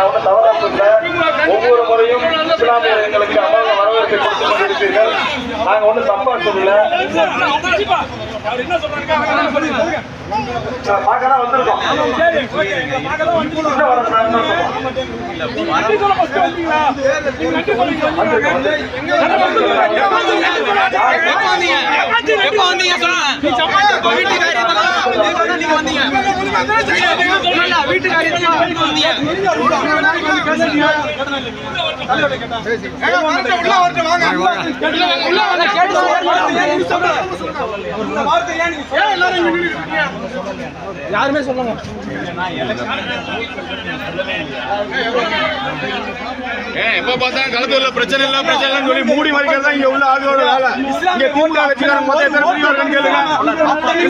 நான் ஒன்றும் தவறாக சொல்ல ஒவ்வொரு முறையும் இஸ்லாமியர் எங்களுக்கு அம்மாவை வரவேற்பை கொடுத்து கொண்டிருப்பீர்கள் நாங்கள் ஒன்றும் தப்பாக சொல்லல. பார்க்கலாம் வீட்டுக்காரி வந்தீங்க இல்ல, வீட்டுக்காரி வந்தீங்க உள்ள வாங்க, கேட்டு யாருமே சொல்லுங்க எப்ப பார்த்தாலும் களத்தூர்ல பிரச்சனை இல்ல பிரச்சனை சொல்லி மூடி மறைக்கிறதா இங்க உள்ள ஆளுகளோட வேலை இங்க கூட்டா எத்தனை கேளுங்க